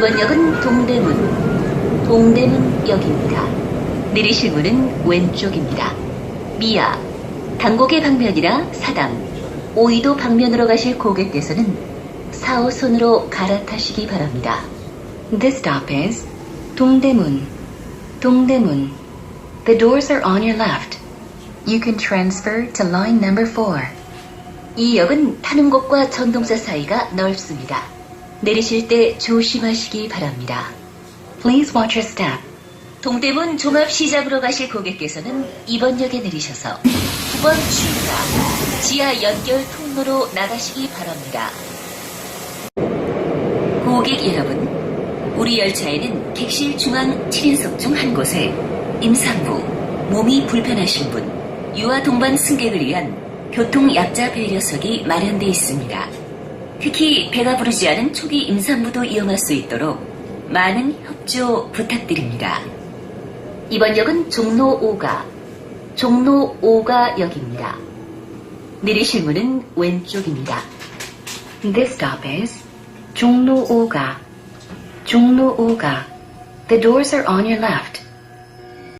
동대문, 동대문역입니다. 내리실 문은 왼쪽입니다. 미아, 당곡의 방면이나 사당, 오이도 방면으로 가실 고객께서는 4호선으로 갈아타시기 바랍니다. This stop is 동대문, 동대문. The doors are on your left. You can transfer to line number 4. 이 역은 타는 곳과 전동사 사이가 넓습니다. 내리실 때 조심하시기 바랍니다. Please watch your step. 동대문 종합 시장으로 가실 고객께서는 이번 역에 내리셔서 9번 출구나 지하 연결 통로로 나가시기 바랍니다. 고객 여러분, 우리 열차에는 객실 중앙 7인석 중 한 곳에 임산부, 몸이 불편하신 분, 유아 동반 승객을 위한 교통 약자 배려석이 마련되어 있습니다. 특히 배가 부르지 않은 초기 임산부도 이용할 수 있도록 많은 협조 부탁드립니다. 이번 역은 종로 5가, 종로 5가 역입니다. 내리실 문은 왼쪽입니다. This stop is 종로 5가, 종로 5가. The doors are on your left.